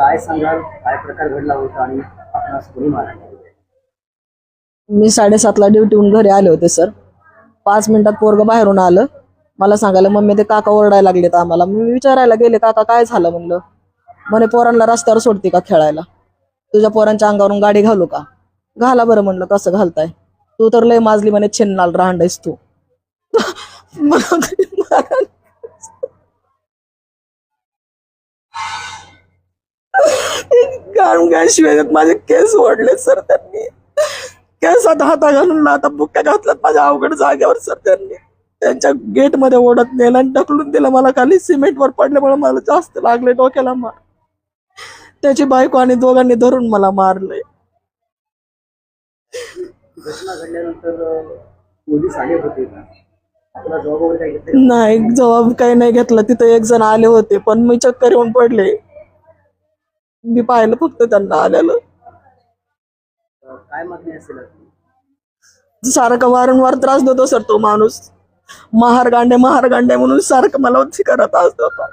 काय सांगाल? काय प्रकार घडला होता आणि आपणास कोणी मारहाण केली? मी साडेसातला ड्युटीहून घरी आले होते सर पाच मिनिटात पोरग बाहेरून आलं. मला सांगायला मम्मी ते काका ओरडायला लागलेत आम्हाला. मी विचारायला गेले काका काय झालं? म्हणलं म्हणे पोरांना रस्त्यावर सोडते का खेळायला? तुझ्या पोरांच्या अंगावरून गाडी घालू का? घाला बरं म्हणलं कसं घालताय? तू तर लय माजली म्हणे छिन्नाल राहंडायस तू. मला गाण शिवाय माझे केस ओढले सर त्यांनी. केसात हाता घालून आता बुक्या घातल्यात माझ्या अवघड जागेवर सर त्यांनी. त्यांच्या गेटमध्ये ओढत नेलं आणि ढकलून दिलं मला खाली. सिमेंटवर पडल्यामुळे मला जास्त लागले डोक्याला मार. त्याची बायको आणि दोघांनी धरून मला काय घेतलं नाही जबाब काही नाही घेतला. तिथे एक जण आले होते पण मी चक्कर येऊन पडले. मी पाहिलं फक्त त्यांना आलेलं काय मागणी असेल आपली? सारखं वारंवार त्रास देतो सर तो माणूस. महार गांडे महार गांडे म्हणून सारखं मला करत असत होता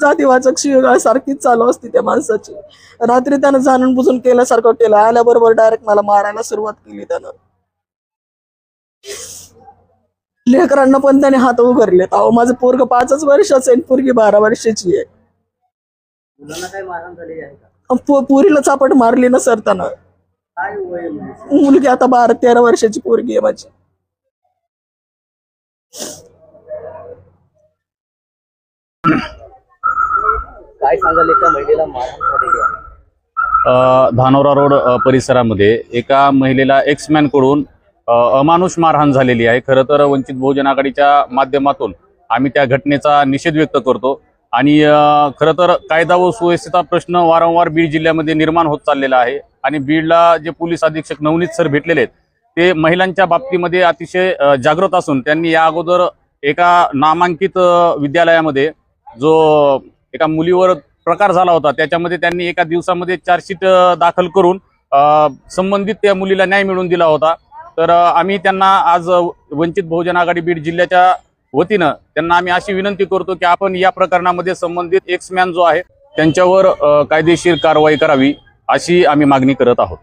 जातीवाचक शिवगाळ सारखीच चालू असते त्या माणसाची. रात्री त्यानं जाणून बुजून केल्यासारखं केलं. आल्याबरोबर डायरेक्ट मला मारायला सुरुवात केली त्यानं. लेकरांना पण त्याने हात उघडलेत. अहो माझं पोरग पाचच वर्षाचं आहे पोरगी बारा वर्षाची आहे. मुलांना काय मारहाण झालेली आहे का? पो- पोरीला चापट मारली ना सर त्यानं. काय वय आहे मुलीचं? मुलगी आता बारा तेरा वर्षाची पोरगी आहे माझी. काय सांगाल एका महिलेला मारहाण झालेली आहे? अ, धानोरा रोड अ, परिसरामध्ये एका महिलेला एक्समॅनकडून अ, अमानुष मारहाण झालेली आहे. खरं तर वंचित बहुजन आघाडीच्या माध्यमातून आम्ही त्या घटनेचा निषेध व्यक्त करतो. आणि खरं तर कायदा व सुव्यवस्थेचा प्रश्न वारंवार बीड जिल्ह्यामध्ये निर्माण होत चाललेला आहे. आणि बीडला जे पोलीस अधीक्षक नवनीत सर भेटलेले आहेत ते महिलांच्या बाबतीमध्ये अतिशय जागृत असून त्यांनी या अगोदर एका नामांकित विद्यालयामध्ये जो एका मुलीवर प्रकार झाला होता त्याच्यामध्ये त्यांनी एका दिवसामध्ये चार्जशीट दाखल करून संबंधित त्या मुलीला न्याय मिळवून दिला होता. तर आम्ही त्यांना आज वंचित बहुजन आघाडी बीड जिल्ह्याच्या वतीनं त्यांना आम्ही अशी विनंती करतो की आपण या प्रकरणामध्ये संबंधित एक्समॅन जो आहे त्यांच्यावर कायदेशीर कारवाई करावी अशी आम्ही मागणी करत आहोत.